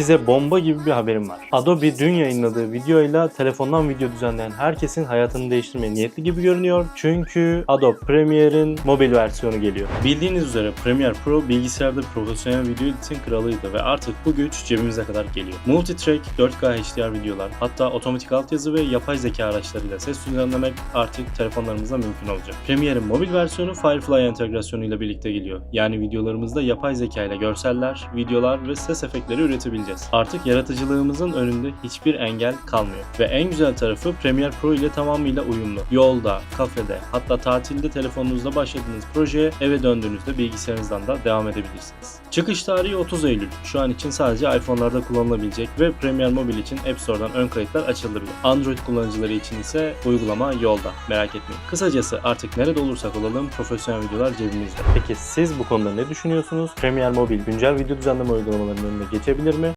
size bomba gibi bir haberim var. Adobe dün yayınladığı videoyla telefondan video düzenleyen herkesin hayatını değiştirmeye niyetli gibi görünüyor. Çünkü Adobe Premiere'in mobil versiyonu geliyor. Bildiğiniz üzere Premiere Pro bilgisayarda profesyonel video editin kralıydı ve artık bu güç cebimize kadar geliyor. Multitrack, 4K HDR videolar, hatta otomatik altyazı ve yapay zeka araçlarıyla ses düzenlemek artık telefonlarımızda mümkün olacak. Premiere'in mobil versiyonu Firefly entegrasyonuyla birlikte geliyor. Yani videolarımızda yapay zeka ile görseller, videolar ve ses efektleri üretebileceğiz. Artık yaratıcılığımızın önünde hiçbir engel kalmıyor. Ve en güzel tarafı Premiere Pro ile tamamıyla uyumlu. Yolda, kafede, hatta tatilde telefonunuzda başladığınız projeye eve döndüğünüzde bilgisayarınızdan da devam edebilirsiniz. Çıkış tarihi 30 Eylül. Şu an için sadece iPhone'larda kullanılabilecek ve Premiere Mobil için App Store'dan ön kayıtlar açıldı. Android kullanıcıları için ise uygulama yolda. Merak etmeyin. Kısacası artık nerede olursak olalım profesyonel videolar cebimizde. Peki siz bu konuda ne düşünüyorsunuz? Premiere Mobil güncel video düzenleme uygulamalarının önüne geçebilir mi?